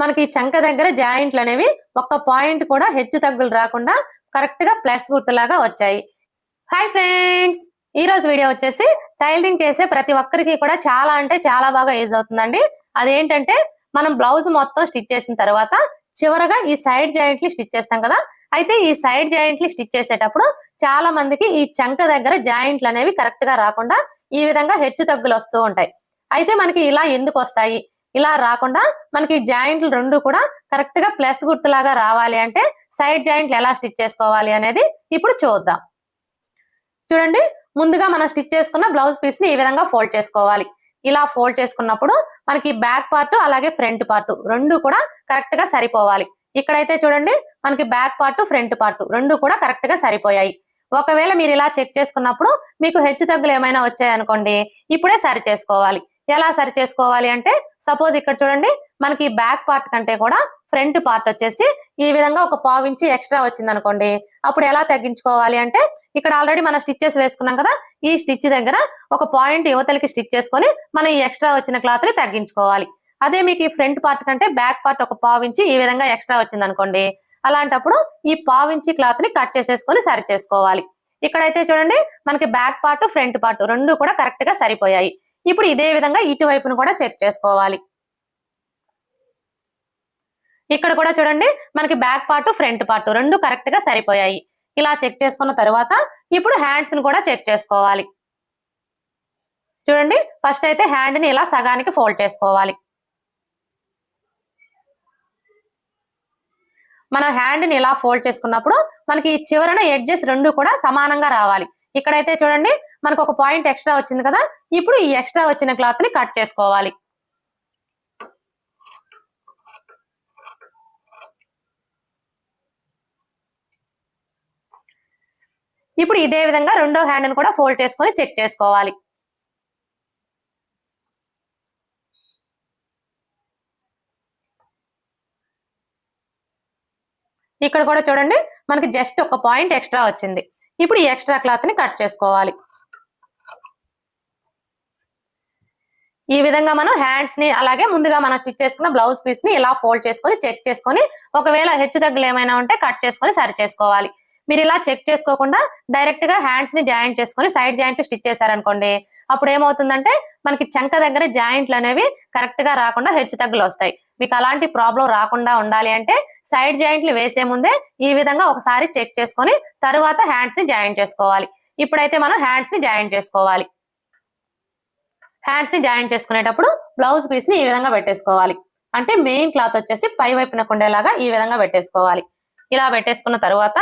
మనకి చంక దగ్గర జాయింట్లు అనేవి ఒక్క పాయింట్ కూడా హెచ్చు తగ్గులు రాకుండా కరెక్ట్గా ప్లస్ గుర్తులాగా వచ్చాయి. హాయ్ ఫ్రెండ్స్ ఈ రోజు వీడియో వచ్చేసి టైలరింగ్ చేసే ప్రతి ఒక్కరికి కూడా చాలా అంటే చాలా బాగా యూజ్ అవుతుందండి. అదేంటంటే మనం బ్లౌజ్ మొత్తం స్టిచ్ చేసిన తర్వాత చివరగా ఈ సైడ్ జాయింట్లు స్టిచ్ చేస్తాం కదా. అయితే ఈ సైడ్ జాయింట్లు స్టిచ్ చేసేటప్పుడు చాలా మందికి ఈ చంక దగ్గర జాయింట్లు అనేవి కరెక్ట్గా రాకుండా ఈ విధంగా హెచ్చు తగ్గులు వస్తూ ఉంటాయి. అయితే మనకి ఇలా ఎందుకు వస్తాయి? ఇలా రాకుండా మనకి జాయింట్లు రెండు కూడా కరెక్ట్గా ప్లస్ గుర్తులాగా రావాలి అంటే సైడ్ జాయింట్లు ఎలా స్టిచ్ చేసుకోవాలి అనేది ఇప్పుడు చూద్దాం. చూడండి ముందుగా మనం స్టిచ్ చేసుకున్న బ్లౌజ్ పీస్ని ఈ విధంగా ఫోల్డ్ చేసుకోవాలి. ఇలా ఫోల్డ్ చేసుకున్నప్పుడు మనకి బ్యాక్ పార్ట్ అలాగే ఫ్రంట్ పార్ట్ రెండు కూడా కరెక్ట్గా సరిపోవాలి. ఇక్కడైతే చూడండి మనకి బ్యాక్ పార్ట్ ఫ్రంట్ పార్ట్ రెండు కూడా కరెక్ట్గా సరిపోయాయి. ఒకవేళ మీరు ఇలా చెక్ చేసుకున్నప్పుడు మీకు హెచ్చు తగ్గులు ఏమైనా వచ్చాయనుకోండి ఇప్పుడే సరి చేసుకోవాలి. ఎలా సరి చేసుకోవాలి అంటే సపోజ్ ఇక్కడ చూడండి మనకి బ్యాక్ పార్ట్ కంటే కూడా ఫ్రంట్ పార్ట్ వచ్చేసి ఈ విధంగా ఒక పావు ఇంచి ఎక్స్ట్రా వచ్చింది అనుకోండి అప్పుడు ఎలా తగ్గించుకోవాలి అంటే ఇక్కడ ఆల్రెడీ మనం స్టిచ్చెస్ వేసుకున్నాం కదా ఈ స్టిచ్ దగ్గర ఒక పాయింట్ యువతలకి స్టిచ్ చేసుకొని మనం ఈ ఎక్స్ట్రా వచ్చిన క్లాత్ని తగ్గించుకోవాలి. అదే మీకు ఈ ఫ్రంట్ పార్ట్ కంటే బ్యాక్ పార్ట్ ఒక పావు ఈ విధంగా ఎక్స్ట్రా వచ్చింది అనుకోండి అలాంటప్పుడు ఈ పావు ఇంచి క్లాత్ని కట్ చేసేసుకొని సరి చేసుకోవాలి. ఇక్కడైతే చూడండి మనకి బ్యాక్ పార్ట్ ఫ్రంట్ పార్ట్ రెండు కూడా కరెక్ట్గా సరిపోయాయి. ఇప్పుడు ఇదే విధంగా ఇటువైపును కూడా చెక్ చేసుకోవాలి. ఇక్కడ కూడా చూడండి మనకి బ్యాక్ పార్ట్ ఫ్రంట్ పార్ట్ రెండు కరెక్ట్గా సరిపోయాయి. ఇలా చెక్ చేసుకున్న తర్వాత ఇప్పుడు హ్యాండ్స్ని కూడా చెక్ చేసుకోవాలి. చూడండి ఫస్ట్ అయితే హ్యాండ్ని ఇలా సగానికి ఫోల్డ్ చేసుకోవాలి. మనం హ్యాండ్ని ఇలా ఫోల్డ్ చేసుకున్నప్పుడు మనకి ఈ చివరన ఎడ్జెస్ రెండు కూడా సమానంగా రావాలి. ఇక్కడైతే చూడండి మనకు ఒక పాయింట్ ఎక్స్ట్రా వచ్చింది కదా? ఇప్పుడు ఈ ఎక్స్ట్రా వచ్చిన క్లాత్ని కట్ చేసుకోవాలి. ఇప్పుడు ఇదే విధంగా రెండో హ్యాండ్ని కూడా ఫోల్డ్ చేసుకొని చెక్ చేసుకోవాలి. ఇక్కడ కూడా చూడండి మనకి జస్ట్ ఒక పాయింట్ ఎక్స్ట్రా వచ్చింది. ఇప్పుడు ఈ ఎక్స్ట్రా క్లాత్ని కట్ చేసుకోవాలి. ఈ విధంగా మనం హ్యాండ్స్ని అలాగే ముందుగా మనం స్టిచ్ చేసుకున్న బ్లౌజ్ పీస్ని ఇలా ఫోల్డ్ చేసుకొని చెక్ చేసుకొని ఒకవేళ హెచ్చు తగ్గులు ఏమైనా ఉంటే కట్ చేసుకొని సరి చేసుకోవాలి. మీరు ఇలా చెక్ చేసుకోకుండా డైరెక్ట్గా హ్యాండ్స్ని జాయింట్ చేసుకొని సైడ్ జాయింట్ స్టిచ్ చేశారనుకోండి అప్పుడు ఏమవుతుందంటే మనకి చంక దగ్గర జాయింట్లు అనేవి కరెక్ట్గా రాకుండా హెచ్చు తగ్గులు వస్తాయి. మీకు అలాంటి ప్రాబ్లం రాకుండా ఉండాలి అంటే సైడ్ జాయింట్లు వేసే ముందే ఈ విధంగా ఒకసారి చెక్ చేసుకొని తర్వాత హ్యాండ్స్ని జాయింట్ చేసుకోవాలి. ఇప్పుడైతే మనం హ్యాండ్స్ని జాయింట్ చేసుకోవాలి. హ్యాండ్స్ని జాయింట్ చేసుకునేటప్పుడు బ్లౌజ్ పీస్ని ఈ విధంగా పెట్టేసుకోవాలి. అంటే మెయిన్ క్లాత్ వచ్చేసి పై వైపున కుండేలాగా ఈ విధంగా పెట్టేసుకోవాలి. ఇలా పెట్టేసుకున్న తర్వాత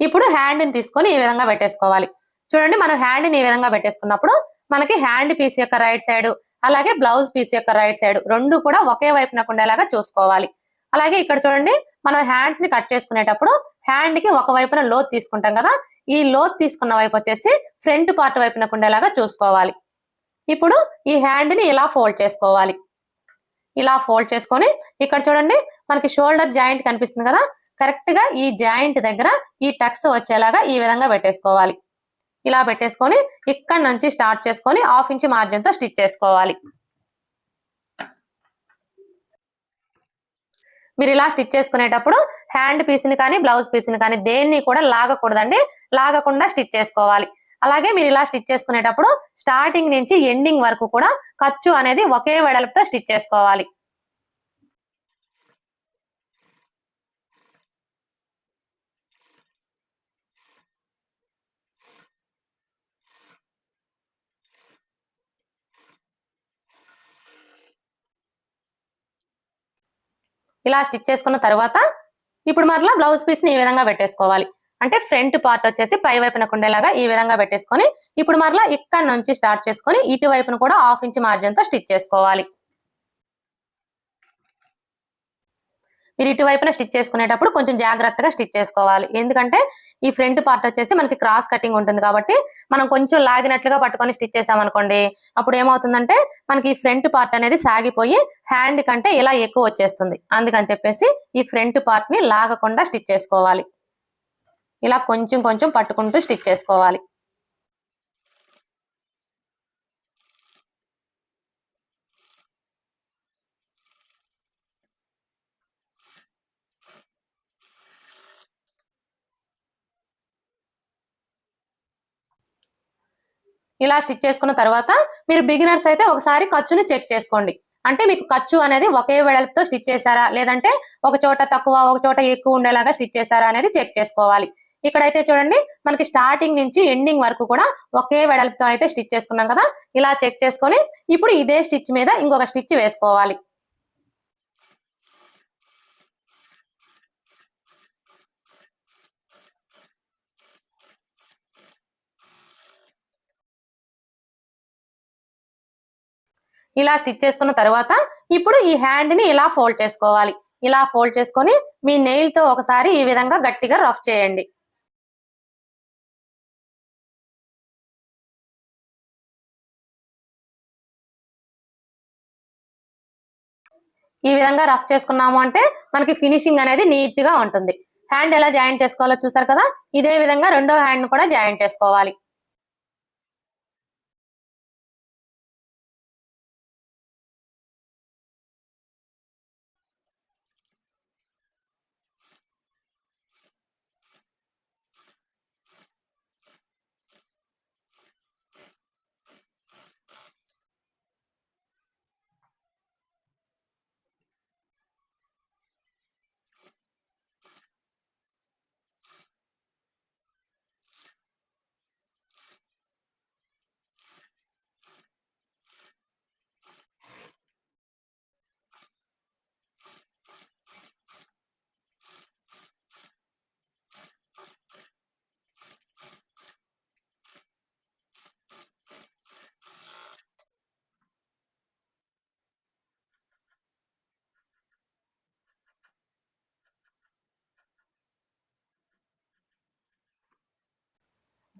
ఇప్పుడు హ్యాండ్ని తీసుకొని ఈ విధంగా పెట్టేసుకోవాలి. చూడండి మనం హ్యాండ్ని ఈ విధంగా పెట్టేసుకున్నప్పుడు మనకి హ్యాండ్ పీస్ యొక్క రైట్ సైడ్ అలాగే బ్లౌజ్ పీస్ యొక్క రైట్ సైడ్ రెండు కూడా ఒకే వైపున ఉండేలాగా చూసుకోవాలి. అలాగే ఇక్కడ చూడండి మనం హ్యాండ్స్ని కట్ చేసుకునేటప్పుడు హ్యాండ్కి ఒక వైపున లోత్ తీసుకుంటాం కదా ఈ లోత్ తీసుకున్న వైపు వచ్చేసి ఫ్రంట్ పార్ట్ వైపున ఉండేలాగా చూసుకోవాలి. ఇప్పుడు ఈ హ్యాండ్ని ఇలా ఫోల్డ్ చేసుకోవాలి. ఇలా ఫోల్డ్ చేసుకొని ఇక్కడ చూడండి మనకి షోల్డర్ జాయింట్ కనిపిస్తుంది కదా కరెక్ట్గా ఈ జాయింట్ దగ్గర ఈ టక్స్ వచ్చేలాగా ఈ విధంగా పెట్టేసుకోవాలి. ఇలా పెట్టేసుకొని ఇక్కడ నుంచి స్టార్ట్ చేసుకొని హాఫ్ ఇంచ్ మార్జిన్తో స్టిచ్ చేసుకోవాలి. మీరు ఇలా స్టిచ్ చేసుకునేటప్పుడు హ్యాండ్ పీస్ని కానీ బ్లౌజ్ పీస్ని కానీ దేన్ని కూడా లాగకూడదండి. లాగకుండా స్టిచ్ చేసుకోవాలి. అలాగే మీరు ఇలా స్టిచ్ చేసుకునేటప్పుడు స్టార్టింగ్ నుంచి ఎండింగ్ వరకు కూడా ఖర్చు అనేది ఒకే వెడల్పుతో స్టిచ్ చేసుకోవాలి. ఇలా స్టిచ్ చేసుకున్న తర్వాత ఇప్పుడు మరలా బ్లౌజ్ పీస్ని ఈ విధంగా పెట్టేసుకోవాలి. అంటే ఫ్రంట్ పార్ట్ వచ్చేసి పై వైపున ఉండేలాగా ఈ విధంగా పెట్టేసుకొని ఇప్పుడు మరలా ఇక్కడ నుంచి స్టార్ట్ చేసుకొని ఇటువైపున కూడా హాఫ్ ఇంచ్ మార్జిన్తో స్టిచ్ చేసుకోవాలి. మీరు ఇటువైపున స్టిచ్ చేసుకునేటప్పుడు కొంచెం జాగ్రత్తగా స్టిచ్ చేసుకోవాలి. ఎందుకంటే ఈ ఫ్రంట్ పార్ట్ వచ్చేసి మనకి క్రాస్ కటింగ్ ఉంటుంది కాబట్టి మనం కొంచెం లాగినట్లుగా పట్టుకొని స్టిచ్ చేసామనుకోండి అప్పుడు ఏమవుతుందంటే మనకి ఈ ఫ్రంట్ పార్ట్ అనేది సాగిపోయి హ్యాండ్ కంటే ఇలా ఎక్కువ వచ్చేస్తుంది. అందుకని చెప్పేసి ఈ ఫ్రంట్ పార్ట్ని లాగకుండా స్టిచ్ చేసుకోవాలి. ఇలా కొంచెం కొంచెం పట్టుకుంటూ స్టిచ్ చేసుకోవాలి. ఇలా స్టిచ్ చేసుకున్న తర్వాత మీరు బిగినర్స్ అయితే ఒకసారి ఖర్చుని చెక్ చేసుకోండి. అంటే మీకు ఖర్చు అనేది ఒకే వెడల్పుతో స్టిచ్ చేశారా? లేదంటే ఒక చోట తక్కువ ఒక చోట ఎక్కువ ఉండేలాగా స్టిచ్ చేశారా అనేది చెక్ చేసుకోవాలి. ఇక్కడైతే చూడండి మనకి స్టార్టింగ్ నుంచి ఎండింగ్ వరకు కూడా ఒకే వెడల్పుతో అయితే స్టిచ్ చేసుకున్నాం కదా? ఇలా చెక్ చేసుకొని ఇప్పుడు ఇదే స్టిచ్ మీద ఇంకొక స్టిచ్ వేసుకోవాలి. ఇలా స్టిచ్ చేసుకున్న తర్వాత ఇప్పుడు ఈ హ్యాండ్ని ఇలా ఫోల్డ్ చేసుకోవాలి. ఇలా ఫోల్డ్ చేసుకొని మీ నెయిల్తో ఒకసారి ఈ విధంగా గట్టిగా రఫ్ చేయండి. ఈ విధంగా రఫ్ చేసుకున్నాము అంటే మనకి ఫినిషింగ్ అనేది నీట్గా ఉంటుంది. హ్యాండ్ ఎలా జాయింట్ చేసుకోవాలో చూసారు కదా? ఇదే విధంగా రెండో హ్యాండ్ కూడా జాయింట్ చేసుకోవాలి.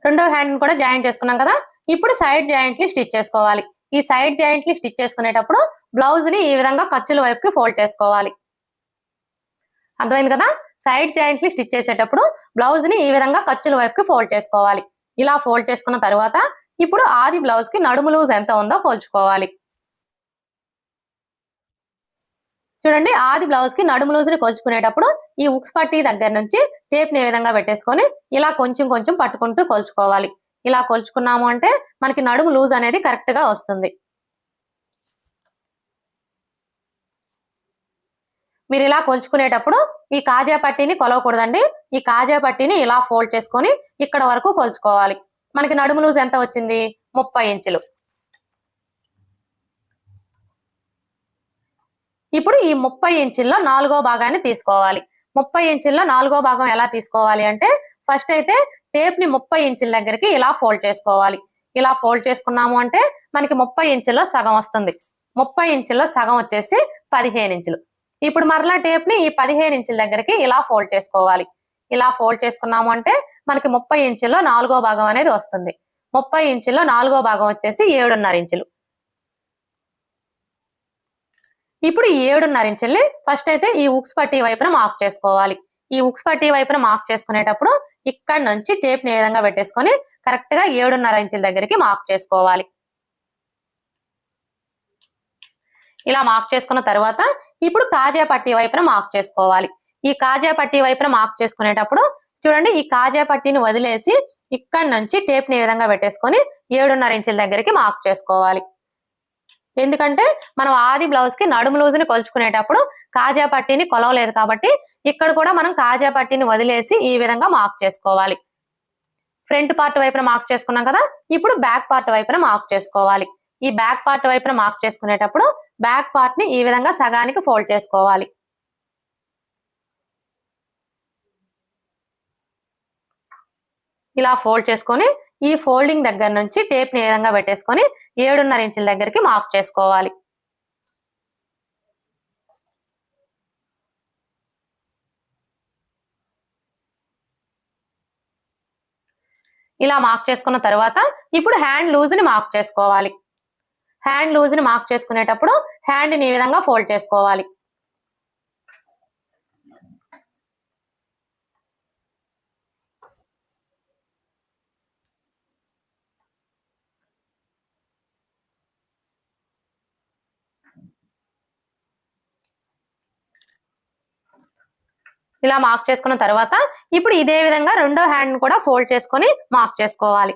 రెండో హ్యాండ్ కూడా జాయింట్ చేసుకున్నాం కదా? ఇప్పుడు సైడ్ జాయింట్ని స్టిచ్ చేసుకోవాలి. ఈ సైడ్ జాయింట్ని స్టిచ్ చేసుకునేటప్పుడు బ్లౌజ్ని ఈ విధంగా ఖర్చుల వైపుకి ఫోల్డ్ చేసుకోవాలి. అర్థమైంది కదా? సైడ్ జాయింట్ని స్టిచ్ చేసేటప్పుడు బ్లౌజ్ని ఈ విధంగా ఖర్చుల వైపుకి ఫోల్డ్ చేసుకోవాలి. ఇలా ఫోల్డ్ చేసుకున్న తర్వాత ఇప్పుడు ఆది బ్లౌజ్కి నడుము లూజ్ ఎంత ఉందో పోల్చుకోవాలి. చూడండి ఆది బ్లౌజ్కి నడుము లూజుని కొలుచుకునేటప్పుడు ఈ ఉక్స్ పట్టి దగ్గర నుంచి టేప్ని విధంగా పెట్టేసుకొని ఇలా కొంచెం కొంచెం పట్టుకుంటూ కొలుచుకోవాలి. ఇలా కొలుచుకున్నాము అంటే మనకి నడుము లూజ్ అనేది కరెక్ట్గా వస్తుంది. మీరు ఇలా కొలుచుకునేటప్పుడు ఈ కాజా పట్టీని కొలవకూడదండి. ఈ కాజా పట్టీని ఇలా ఫోల్డ్ చేసుకొని ఇక్కడ వరకు కొలుచుకోవాలి. మనకి నడుము లూజ్ ఎంత వచ్చింది? ముప్పై ఇంచులు. ఇప్పుడు ఈ ముప్పై ఇంచుల్లో నాలుగో భాగాన్ని తీసుకోవాలి. ముప్పై ఇంచుల్లో నాలుగో భాగం ఎలా తీసుకోవాలి అంటే ఫస్ట్ అయితే టేప్ని ముప్పై ఇంచుల దగ్గరికి ఇలా ఫోల్డ్ చేసుకోవాలి. ఇలా ఫోల్డ్ చేసుకున్నాము అంటే మనకి ముప్పై ఇంచుల్లో సగం వస్తుంది. ముప్పై ఇంచుల్లో సగం వచ్చేసి పదిహేను ఇంచులు. ఇప్పుడు మరలా టేప్ని ఈ పదిహేను ఇంచుల దగ్గరికి ఇలా ఫోల్డ్ చేసుకోవాలి. ఇలా ఫోల్డ్ చేసుకున్నాము అంటే మనకి ముప్పై ఇంచుల్లో నాలుగో భాగం అనేది వస్తుంది. ముప్పై ఇంచుల్లో నాలుగో భాగం వచ్చేసి ఏడున్నర ఇంచులు. ఇప్పుడు ఈ ఏడున్నర ఇంచుల్ని ఫస్ట్ అయితే ఈ ఉక్స్ పట్టి వైపున మార్క్ చేసుకోవాలి. ఈ ఉక్స్ పట్టీ వైపున మార్క్ చేసుకునేటప్పుడు ఇక్కడ నుంచి టేప్ని ఏ విధంగా పెట్టేసుకొని కరెక్ట్గా ఏడున్నర ఇంచుల దగ్గరికి మార్క్ చేసుకోవాలి. ఇలా మార్క్ చేసుకున్న తర్వాత ఇప్పుడు కాజా పట్టి వైపున మార్క్ చేసుకోవాలి. ఈ కాజా పట్టి వైపున మార్క్ చేసుకునేటప్పుడు చూడండి ఈ కాజా పట్టిని వదిలేసి ఇక్కడ నుంచి టేప్ని విధంగా పెట్టేసుకొని ఏడున్నర ఇంచుల దగ్గరికి మార్క్ చేసుకోవాలి. ఎందుకంటే మనం ఆది బ్లౌజ్కి నడుము లూజుని కొలుచుకునేటప్పుడు కాజా పట్టీని కొలవలేదు కాబట్టి ఇక్కడ కూడా మనం కాజా పట్టీని వదిలేసి ఈ విధంగా మార్క్ చేసుకోవాలి. ఫ్రంట్ పార్ట్ వైపున మార్క్ చేసుకున్నాం కదా ఇప్పుడు బ్యాక్ పార్ట్ వైపున మార్క్ చేసుకోవాలి. ఈ బ్యాక్ పార్ట్ వైపున మార్క్ చేసుకునేటప్పుడు బ్యాక్ పార్ట్ని ఈ విధంగా సగానికి ఫోల్డ్ చేసుకోవాలి. ఇలా ఫోల్డ్ చేసుకొని ఈ ఫోల్డింగ్ దగ్గర నుంచి టేప్ని ఏ విధంగా పెట్టేసుకొని ఏడున్నర ఇంచుల దగ్గరికి మార్క్ చేసుకోవాలి. ఇలా మార్క్ చేసుకున్న తర్వాత ఇప్పుడు హ్యాండ్ లూజ్ని మార్క్ చేసుకోవాలి. హ్యాండ్ లూజ్ని మార్క్ చేసుకునేటప్పుడు హ్యాండ్ని ఈ విధంగా ఫోల్డ్ చేసుకోవాలి? ఇలా మార్క్ చేసుకున్న తర్వాత ఇప్పుడు ఇదే విధంగా రెండో హ్యాండ్ కూడా ఫోల్డ్ చేసుకొని మార్క్ చేసుకోవాలి.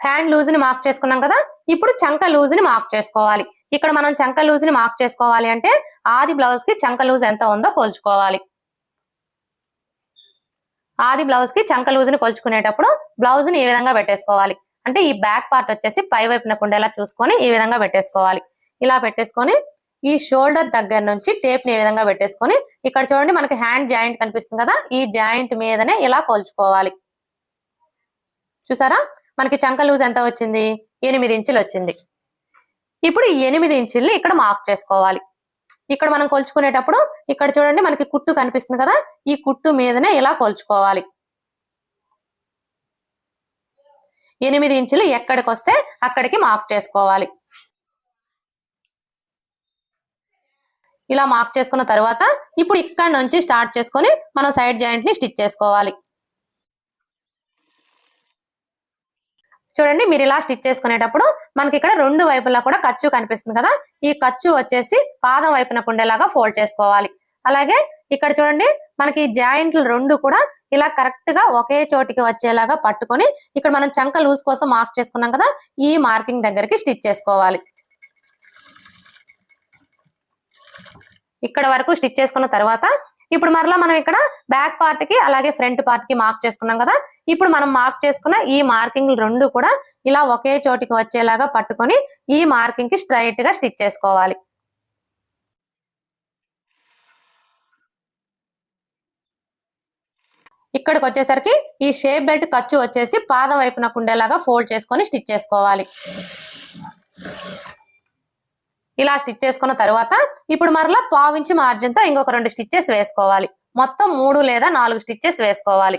హ్యాండ్ లూజ్ని మార్క్ చేసుకున్నాం కదా ఇప్పుడు చంక లూజ్ని మార్క్ చేసుకోవాలి. ఇక్కడ మనం చంక లూజ్ని మార్క్ చేసుకోవాలి అంటే ఆది బ్లౌజ్కి చంక లూజ్ ఎంత ఉందో పోల్చుకోవాలి. ఆది బ్లౌజ్కి చంక లూజ్ని కొలుచుకునేటప్పుడు బ్లౌజ్ని ఈ విధంగా పెట్టేసుకోవాలి. అంటే ఈ బ్యాక్ పార్ట్ వచ్చేసి పై వైపున కుండేలా చూసుకొని ఈ విధంగా పెట్టేసుకోవాలి. ఇలా పెట్టేసుకొని ఈ షోల్డర్ దగ్గర నుంచి టేప్ని ఈ విధంగా పెట్టేసుకొని ఇక్కడ చూడండి మనకి హ్యాండ్ జాయింట్ కనిపిస్తుంది కదా ఈ జాయింట్ మీదనే ఇలా కోల్చుకోవాలి. చూసారా? మనకి చంక లూజ్ ఎంత వచ్చింది? ఎనిమిది ఇంచులు వచ్చింది. ఇప్పుడు ఈ ఎనిమిది ఇంచుల్ని ఇక్కడ మార్క్ చేసుకోవాలి. ఇక్కడ మనం కొలుచుకునేటప్పుడు ఇక్కడ చూడండి మనకి కుట్టు కనిపిస్తుంది కదా ఈ కుట్టు మీదనే ఇలా కొలుచుకోవాలి. ఎనిమిది ఇంచులు ఎక్కడికి వస్తే అక్కడికి మార్క్ చేసుకోవాలి. ఇలా మార్క్ చేసుకున్న తర్వాత ఇప్పుడు ఇక్కడ నుంచి స్టార్ట్ చేసుకొని మనం సైడ్ జాయింట్ని స్టిచ్ చేసుకోవాలి. చూడండి మీరు ఇలా స్టిచ్ చేసుకునేటప్పుడు మనకి ఇక్కడ రెండు వైపులా కూడా ఖర్చు కనిపిస్తుంది కదా? ఈ ఖర్చు వచ్చేసి పాదం వైపున ఉండేలాగా ఫోల్డ్ చేసుకోవాలి. అలాగే ఇక్కడ చూడండి మనకి జాయింట్లు రెండు కూడా ఇలా కరెక్ట్గా ఒకే చోటికి వచ్చేలాగా పట్టుకొని ఇక్కడ మనం చంక లూజ్ కోసం మార్క్ చేసుకున్నాం కదా? ఈ మార్కింగ్ దగ్గరికి స్టిచ్ చేసుకోవాలి. ఇక్కడ వరకు స్టిచ్ చేసుకున్న తర్వాత ఇప్పుడు మరలా మనం ఇక్కడ బ్యాక్ పార్ట్కి అలాగే ఫ్రంట్ పార్ట్కి మార్క్ చేసుకున్నాం కదా. ఇప్పుడు మనం మార్క్ చేసుకున్న ఈ మార్కింగ్ రెండు కూడా ఇలా ఒకే చోటికి వచ్చేలాగా పట్టుకొని ఈ మార్కింగ్కి స్ట్రైట్గా స్టిచ్ చేసుకోవాలి. ఇక్కడికి వచ్చేసరికి ఈ షేప్ బెల్ట్ ఖర్చు వచ్చేసి పాద వైపునకు ఉండేలాగా ఫోల్డ్ చేసుకొని స్టిచ్ చేసుకోవాలి. ఇలా స్టిచ్ చేసుకున్న తర్వాత ఇప్పుడు మరలా పావించి మార్జిన్తో ఇంకొక రెండు స్టిచ్చెస్ వేసుకోవాలి. మొత్తం మూడు లేదా నాలుగు స్టిచ్చెస్ వేసుకోవాలి.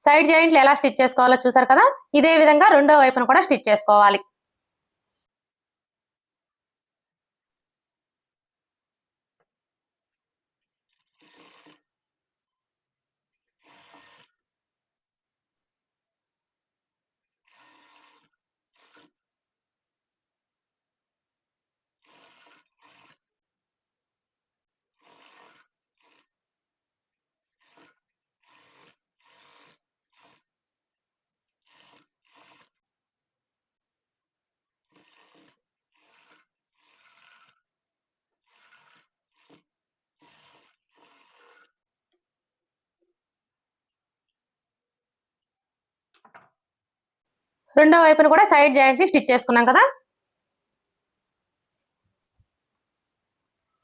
సైడ్ జాయింట్లు ఎలా స్టిచ్ చేసుకోవాలో చూసారు కదా? ఇదే విధంగా రెండో వైపున కూడా స్టిచ్ చేసుకోవాలి. రెండో వైపున కూడా సైడ్ జాయింట్ని స్టిచ్ చేసుకున్నాం కదా?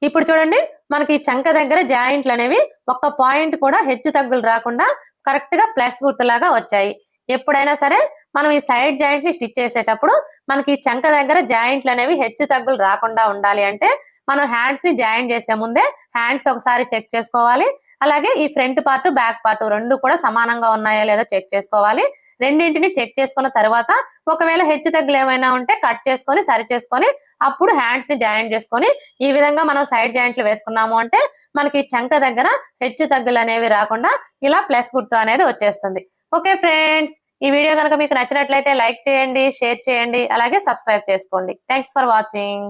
ఇప్పుడు చూడండి మనకి ఈ చంక దగ్గర జాయింట్లు అనేవి ఒక్క పాయింట్ కూడా హెచ్చు తగ్గులు రాకుండా కరెక్ట్గా ప్లస్ గుర్తులాగా వచ్చాయి. ఎప్పుడైనా సరే మనం ఈ సైడ్ జాయింట్ని స్టిచ్ చేసేటప్పుడు మనకి ఈ చంక దగ్గర జాయింట్లు అనేవి హెచ్చు తగ్గులు రాకుండా ఉండాలి అంటే మనం హ్యాండ్స్ని జాయింట్ చేసే ముందే హ్యాండ్స్ ఒకసారి చెక్ చేసుకోవాలి. అలాగే ఈ ఫ్రంట్ పార్ట్ బ్యాక్ పార్ట్ రెండు కూడా సమానంగా ఉన్నాయో లేదో చెక్ చేసుకోవాలి. రెండింటిని చెక్ చేసుకున్న తర్వాత ఒకవేళ హెచ్చు తగ్గులు ఏమైనా ఉంటే కట్ చేసుకొని సరి చేసుకొని అప్పుడు హ్యాండ్స్ని జాయిన్ చేసుకొని ఈ విధంగా మనం సైడ్ జాయింట్లు వేసుకున్నాము అంటే మనకి చంక దగ్గర హెచ్చు తగ్గులు అనేవి రాకుండా ఇలా ప్లస్ గుర్తు అనేది వచ్చేస్తుంది. ఓకే ఫ్రెండ్స్ ఈ వీడియో కనుక మీకు నచ్చినట్లయితే లైక్ చేయండి షేర్ చేయండి అలాగే సబ్స్క్రైబ్ చేసుకోండి. Thanks for watching.